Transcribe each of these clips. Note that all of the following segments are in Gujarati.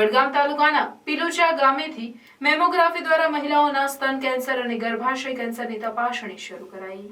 વડગામ તાલુકાના પિલુચા ગામેથી મેમોગ્રાફી દ્વારા મહિલાઓના સ્તન કેન્સર અને ગર્ભાશય કેન્સરની તપાસણી શરૂ કરાઈ.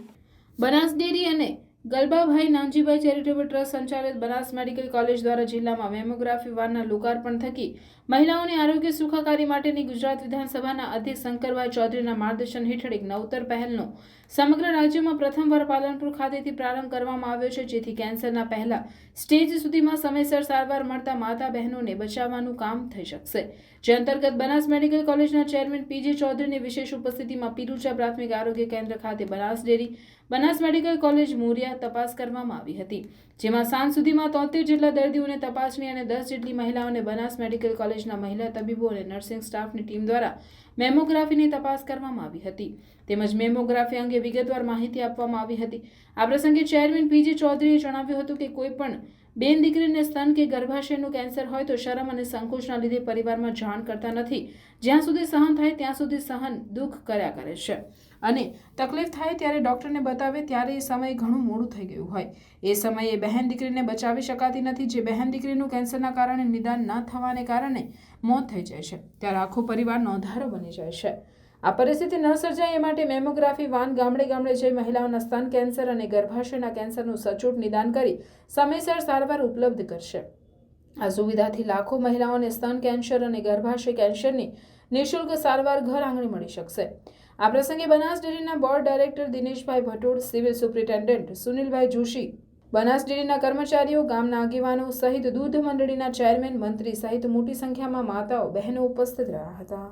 બનાસ ડેરી અને ગલબાભાઈ નાનજીભાઈ ચેરિટેબલ ટ્રસ્ટ સંચાલિત બનાસ મેડિકલ કોલેજ દ્વારા જિલ્લામાં મેમોગ્રાફી વાનના લોકાર્પણ થકી મહિલાઓની આરોગ્ય સુખાકારી માટેની ગુજરાત વિધાનસભાના અધ્યક્ષ શંકરભાઈ ચૌધરીના માર્ગદર્શન હેઠળ એક નવતર પહેલનો સમગ્ર રાજ્યમાં પ્રથમવાર પાલનપુર ખાતેથી પ્રારંભ કરવામાં આવ્યો છે, જેથી કેન્સરના પહેલા સ્ટેજ સુધીમાં સમયસર સારવાર મળતા માતા બહેનોને બચાવવાનું કામ થઈ શકશે. જે અંતર્ગત બનાસ મેડિકલ કોલેજના ચેરમેન પીજે ચૌધરીની વિશેષ ઉપસ્થિતિમાં પીરુચા પ્રાથમિક આરોગ્ય કેન્દ્ર ખાતે Banas dairy, Banas medical college Morya તપાસ કરવામાં આવી હતી. જેમાં સાંજ સુધીમાં તોતેર જેટલા દર્દીઓને તપાસણી અને દસ જેટલી મહિલાઓને બનાસ મેડિકલ કોલેજના મહિલા તબીબો અને નર્સિંગ સ્ટાફની ટીમ દ્વારા મેમોગ્રાફીની તપાસ કરવામાં આવી હતી. તેમજ મેમોગ્રાફી અંગે વિગતવાર માહિતી આપવામાં આવી હતી. આ પ્રસંગે ચેરમેન પીજી ચૌધરીએ જણાવ્યું હતું કે કોઈ પણ બેન દીકરીને સ્તન કે ગર્ભાશયનું કેન્સર હોય તો શરમ અને સંકોચના લીધે પરિવારમાં જાણ કરતા નથી. જ્યાં સુધી સહન થાય ત્યાં સુધી સહન દુઃખ કર્યા કરે છે. અને તકલીફ થાય ત્યારે ડૉક્ટરને બતાવે ત્યારે એ સમય ઘણું મોડું થઈ ગયું હોય. એ સમયે બહેન દીકરીને બચાવી શકાતી નથી, જે બહેન દીકરીનું કેન્સરના કારણે નિદાન ન થવાને કારણે મોત થઈ જાય છે. ત્યારે આખો પરિવાર નોંધારો બની જાય છે. આ પરિસ્થિતિ ન સર્જાય એ માટે મેમોગ્રાફી વાન ગામડે ગામડે જઈ મહિલાઓના સ્તન કેન્સર અને ગર્ભાશયના કેન્સરનું સચોટ નિદાન કરી સમયસર સારવાર ઉપલબ્ધ કરશે. આ સુવિધાથી લાખો મહિલાઓને સ્તન કેન્સર અને ગર્ભાશય કેન્સરની નિઃશુલ્ક સારવાર ઘર આંગણે મળી શકશે. આ પ્રસંગે બનાસ ડેરીના બોર્ડ ડાયરેક્ટર દિનેશભાઈ ભટોડ સિવિલ સુપ્રિન્ટેન્ડન્ટ સુનિલભાઈ જોશી, બનાસ ડેરીના કર્મચારીઓ, ગામના આગેવાનો સહિત દૂધ મંડળીના ચેરમેન, મંત્રી સહિત મોટી સંખ્યામાં માતાઓ, બહેનો ઉપસ્થિત રહ્યા હતા.